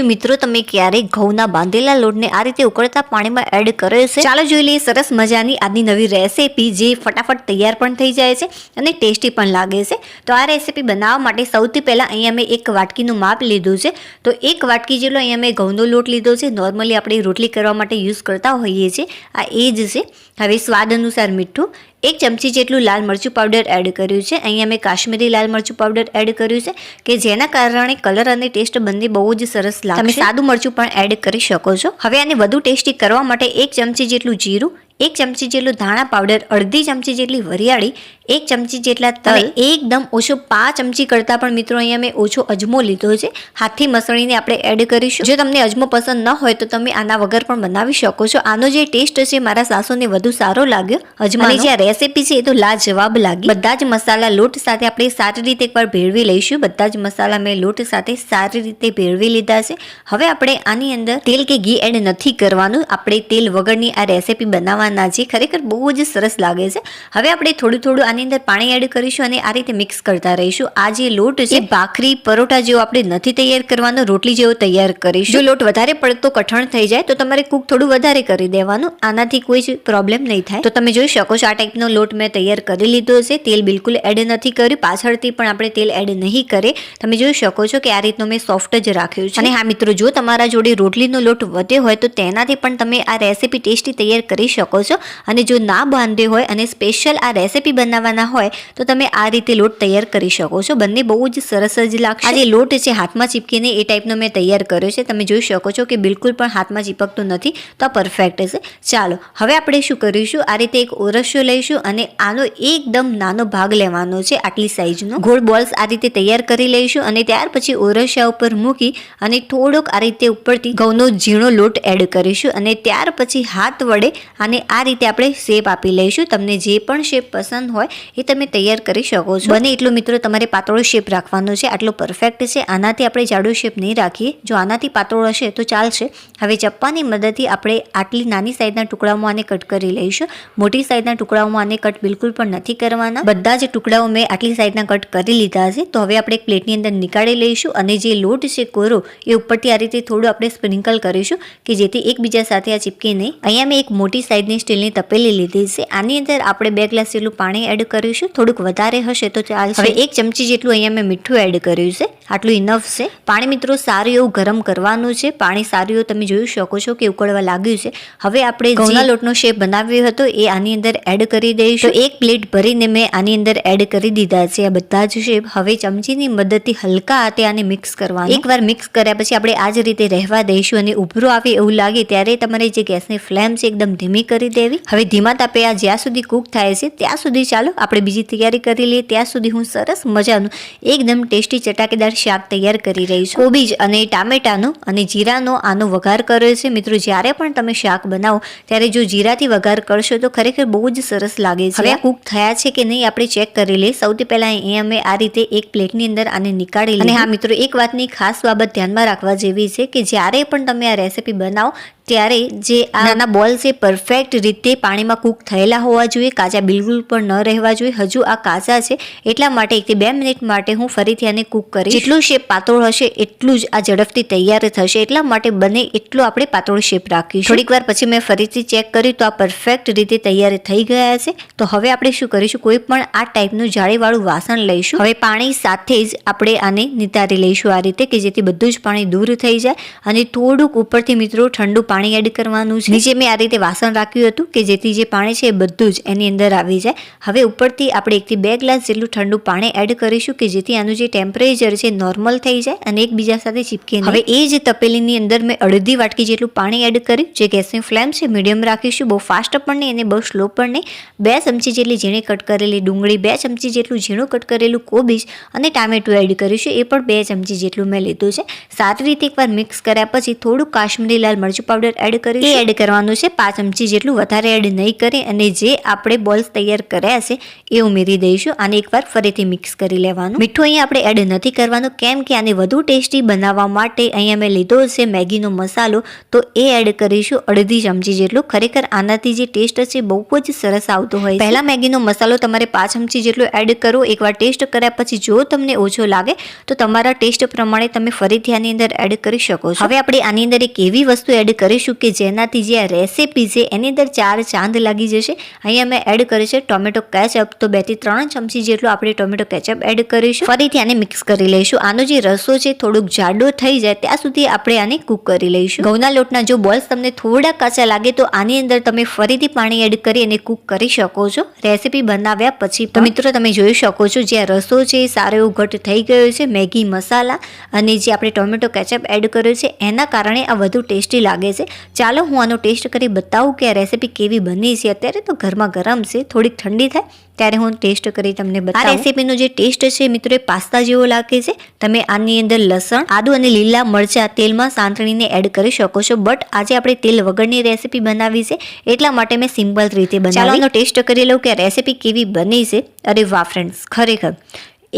શું મિત્રો, તમે ક્યારેય ઘઉંના બાંધેલા લોટને આ રીતે ઉકળતા પાણીમાં એડ કર્યો છે? ચાલો જોઈ લઈએ, સરસ મજાની આજની નવી રેસીપી જે ફટાફટ તૈયાર પણ થઈ જાય છે અને ટેસ્ટી પણ લાગે છે. તો આ રેસીપી બનાવવા માટે સૌથી પહેલાં અહીંયા મેં એક વાટકીનું માપ લીધું છે. તો એક વાટકી જેટલો અહીંયા મેં ઘઉંનો લોટ લીધો છે. નોર્મલી આપણે રોટલી કરવા માટે યુઝ કરતા હોઈએ છીએ. આ એ જ છે. હવે સ્વાદ અનુસાર મીઠું એક ચમચી જેટલું લાલ મરચું પાવડર એડ કર્યું છે. અહીંયા મેં કાશ્મીરી લાલ મરચું પાવડર એડ કર્યું છે કે જેના કારણે કલર અને ટેસ્ટ બંને બહુ જ સરસ લાગે તમે સાદું મરચું પણ એડ કરી શકો છો. હવે આને વધુ ટેસ્ટી કરવા માટે એક ચમચી જેટલું જીરું એક ચમચી જેટલું ધાણા પાવડર અડધી ચમચી જેટલી વરિયાળી એક ચમચી જેટલા તલ એકદમ ઓછો પાંચ ચમચી કરતાં પણ મિત્રો અહીંયા મેં ઓછો અજમો લીધો છે. હાથથી મસળીને આપણે એડ કરીશું. જો તમને અજમો પસંદ ન હોય તો તમે આના વગર પણ બનાવી શકો છો. આનો જે ટેસ્ટ છે મારા સાસુને વધુ સારો લાગ્યો. અજમાની જે આ રેસીપી છે એ તો લાજવાબ લાગી. બધા જ મસાલા લોટ સાથે આપણે સારી રીતે એકવાર ભેળવી લઈશું. બધા જ મસાલા મેં લોટ સાથે સારી રીતે ભેળવી લીધા છે. હવે આપણે આની અંદર તેલ કે ઘી એડ નથી કરવાનું. આપણે તેલ વગરની આ રેસીપી બનાવવાના છે ખરેખર બહુ જ સરસ લાગે છે. હવે આપણે થોડું થોડું આની અંદર પાણી એડ કરીશું અને આ રીતે મિક્સ કરતા રહીશું. આ જે લોટ છે ભાખરી પરોઠા જેવો આપણે નથી તૈયાર કરવાનો રોટલી જેવો તૈયાર કરીશું. જો લોટ વધારે પડતો કઠણ થઈ જાય તો તમારે કૂક થોડું વધારે કરી દેવાનું. આનાથી કોઈ જ પ્રોબ્લેમ નહીં થાય. તો તમે જોઈ શકો છો આ ટાઈપનો લોટ મેં તૈયાર કરી લીધો છે. તેલ બિલકુલ એડ નથી કર્યું. પાછળથી પણ આપણે તેલ એડ નહીં કરે. તમે જોઈ શકો છો કે આ રીતનો મેં સોફ્ટ જ રાખ્યું છે. અને હા મિત્રો જો તમારા જોડે રોટલીનો લોટ વધ્યો હોય તો તેનાથી પણ તમે આ રેસીપી ટેસ્ટી તૈયાર કરી શકો છો અને જો ના બાંધ્યો હોય અને સ્પેશિયલ આ રેસીપી બનાવવાના હોય, તો તમે આ રીતે લોટ તૈયાર કરી શકો છો. બંને બહુ જ સરસ જ લાગશે. આ જે લોટ છે, હાથમાં ચીપકીને એ ટાઈપનો મેં તૈયાર કર્યો છે. તમે જોઈ શકો છો કે બિલકુલ પણ હાથમાં ચીપકતું નથી, તો પરફેક્ટ છે. ચાલો, હવે આપણે શું કરીશું? આ રીતે એક ઓરસ્યો લઈશું અને આનો એકદમ નાનો ભાગ લેવાનો છે, આટલી સાઈઝનો ગોળ બોલ્સ આ રીતે તૈયાર કરી લઈશું અને ત્યાર પછી ઓરસિયા ઉપર મૂકી અને થોડોક આ રીતે ઉપરથી ઘઉંનો ઝીણો લોટ એડ કરીશું અને ત્યાર પછી હાથ વડે આને આ રીતે આપણે શેપ આપી લઈશું. તમને જે પણ શેપ પસંદ હોય એ તમે તૈયાર કરી શકો છો. બને એટલો મિત્રો, તમારે પાતળો શેપ રાખવાનો છે. આટલો પરફેક્ટ છે. આનાથી આપણે જાડો શેપ નહીં રાખીએ. જો આનાથી પાતળો હશે તો ચાલશે. હવે ચપ્પાની મદદથી આપણે આટલી નાની સાઈઝના ટુકડાઓમાં આને કટ કરી લઈશું. મોટી સાઈઝના ટુકડાઓમાં આને કટ બિલકુલ પણ નથી કરવાના. બધા જ ટુકડાઓ મેં આટલી સાઈઝના કટ કરી લીધા છે. તો હવે આપણે એક પ્લેટની અંદર નીકાળી લઈશું અને જે લોટ છે કોરો, એ ઉપરથી આ રીતે થોડું આપણે સ્પ્રિંકલ કરીશું કે જેથી એકબીજા સાથે આ ચીપકે નહીં. અહીંયા મેં એક મોટી સાઈઝની સ્ટીલની તપેલી લીધી છે. આની અંદર આપણે બે ગ્લાસ જેટલું પાણી એડ કરીશું. થોડુંક વધારે હશે તો ચાલશે. હવે એક ચમચી જેટલું અહીંયા મેં મીઠું એડ કર્યું છે. આટલું ઇનફ છે. પાણી મિત્રો સારું એવું ગરમ કરવાનું છે. પાણી સારું એવું તમે જોઈ શકો છો કે ઉકળવા લાગ્યું છે. હવે આપણે ઘઉંના લોટનો શેપ બનાવ્યો હતો એ આની અંદર એડ કરી દઈશું. એક પ્લેટ ભરીને મેં આની અંદર એડ કરી દીધા છે. આ બધા જ શેપ હવે ચમચીની મદદથી હલકા હાથે આને મિક્સ કરવાનું. એકવાર મિક્સ કર્યા પછી આપણે આ જ રીતે રહેવા દઈશું અને ઉભરો આવે એવું લાગે ત્યારે તમારે જે ગેસની ફ્લેમ છે એકદમ ધીમી કરી દેવી. હવે ધીમા તાપે આ જ્યાં સુધી કૂક થાય છે ત્યાં સુધી ચાલો આપણે બીજી તૈયારી કરી લઈએ. ત્યાં સુધી હું સરસ મજાનું એકદમ ટેસ્ટી ચટાકેદાર શાક તૈયાર કરી રહી છું. કોબીજ અને ટામેટાનો અને જીરાનો આનો વઘાર કર્યો છે. મિત્રો જ્યારે પણ તમે શાક બનાવો ત્યારે જો જીરાથી વઘાર કરશો તો ખરેખર બહુ જ સરસ લાગે છે. હવે કૂક થયા છે કે નહીં આપણે ચેક કરી લઈએ. સૌથી પહેલાં એ અમે આ રીતે એક પ્લેટની અંદર આને નીકાળી અને હા મિત્રો એક વાતની ખાસ બાબત ધ્યાનમાં રાખવા જેવી છે કે જ્યારે પણ તમે આ રેસીપી બનાવો ત્યારે જે આ બોલ છે પરફેક્ટ રીતે પાણીમાં કૂક થયેલા હોવા જોઈએ, કાચા બિલકુલ પણ ન રહેવા જોઈએ. હજુ આ કાચા છે, એટલા માટે એકથી બે મિનિટ માટે હું ફરીથી આને કૂક કરીશ. જેટલું શેપ પાતળો હશે, એટલું જ આ ઝડપથી તૈયાર થશે. એટલા માટે બને એટલો આપણે પાતળો શેપ રાખીશું. થોડીક વાર પછી મેં ફરીથી ચેક કર્યું તો આ પરફેક્ટ રીતે તૈયાર થઈ ગયા છે. તો હવે આપણે શું કરીશું? કોઈ પણ આ ટાઈપનું જાળીવાળું વાસણ લઈશું. હવે પાણી સાથે જ આપણે આને નિતારી લઈશું આ રીતે કે જેથી બધું જ પાણી દૂર થઈ જાય અને થોડુંક ઉપરથી મિત્રો ઠંડુ પાણી એડ કરવાનું છે. નીચે મેં આ રીતે વાસણ રાખ્યું હતું કે જેથી જે પાણી છે એ બધું જ એની અંદર આવી જાય. હવે ઉપરથી આપણે એકથી બે ગ્લાસ જેટલું ઠંડુ પાણી એડ કરીશું કે જેથી આનું જે ટેમ્પરેચર છે નોર્મલ થઈ જાય અને એકબીજા સાથે ચીપકે હવે એ જ તપેલીની અંદર મેં અડધી વાટકી જેટલું પાણી એડ કર્યું. જે ગેસની ફ્લેમ છે, મીડિયમ રાખીશું, બહુ ફાસ્ટ પણ નહીં અને બહુ સ્લો પણ નહીં. બે ચમચી જેટલી ઝીણી કટ કરેલી ડુંગળી, બે ચમચી જેટલું ઝીણું કટ કરેલું કોબીજ અને ટામેટું એડ કરીશું. એ પણ બે ચમચી જેટલું મેં લીધું છે. સારી રીતે એકવાર મિક્સ કર્યા પછી થોડું કાશ્મીરી લાલ મરચું પાવડર એડ કરીશું. એ એડ કરવાનું છે. પાંચ ચમચી જેટલું વધારે એડ નહીં કરી અને જે આપણે બોલ્સ તૈયાર કર્યા છે એ ઉમેરી દઈશું. આને એકવાર ફરીથી મિક્સ કરી લેવાનું. મીઠું અહીંયા આપણે એડ નથી કરવાનું, કેમ કે આને વધુ ટેસ્ટી બનાવવા માટે અહીંયા મેં લીધો છે મેગીનો મસાલો. તો એ એડ કરીશું અડધી ચમચી જેટલું. ખરેખર આનાથી જે ટેસ્ટ છે બહુ જ સરસ આવતો હોય પહેલાં મેગીનો મસાલો તમારે પાંચ ચમચી જેટલો એડ કરો એકવાર ટેસ્ટ કર્યા પછી જો તમને ઓછો લાગે, તો તમારા ટેસ્ટ પ્રમાણે તમે ફરીથી આની અંદર એડ કરી શકો છો. હવે આપણે આની અંદર એક એવી વસ્તુ એડ કરીશું કે જેનાથી જે આ રેસીપી છે, એની ચાર ચાંદ લાગી જશે. અહીંયા મેં એડ કરી છે ટોમેટો કેચઅપ તો બેથી ત્રણ ચમચી જેટલું આપણે ટોમેટો કેચઅપ એડ કરીશું. ફરીથી આને મિક્સ કરી લઈશું. આનો જે રસો છે થોડુંક જાડો થઈ જાય ત્યાં સુધી આપણે આને કૂક કરી લઈશું. ઘઉંના લોટના જો બોલ્સ તમને થોડા કાચા લાગે તો આની અંદર તમે ફરીથી પાણી એડ કરી અને કૂક કરી શકો છો. રેસીપી બનાવ્યા પછી તો મિત્રો તમે જોઈ શકો છો જે રસો છે સારો એવો ઘટ થઈ ગયો છે. મેગી મસાલા અને જે આપણે ટોમેટો કેચઅપ એડ કર્યો છે એના કારણે આ વધુ ટેસ્ટી લાગે છે. ચાલો હું આનો ટેસ્ટ કરી બતાવું કે આ રેસીપી કેવી બની છે અત્યારે? તો ઘરમાં ગરમ છે થોડીક ઠંડી થાય ત્યારે હું ટેસ્ટ કરી તમને બતાવું. આ રેસીપીનો જે ટેસ્ટ છે મિત્રો એ પાસ્તા જેવો લાગે છે. તમે આની અંદર લસણ આદુ અને લીલા મરચા તેલમાં સાંતળીને એડ કરી શકો છો. બટ આજે આપણે તેલ વગરની રેસીપી બનાવી છે એટલા માટે મેં સિમ્પલ રીતે બનાવી. ટેસ્ટ કરી લઉં કે રેસીપી કેવી બની છે. અરે વાહ ફ્રેન્ડ્સ ખરેખર.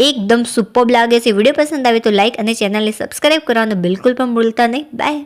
એકદમ સુપર લાગે છે. વીડિયો પસંદ આવે તો લાઇક અને ચેનલને સબસ્ક્રાઈબ કરવાનું બિલકુલ પણ ભૂલતા નહીં. બાય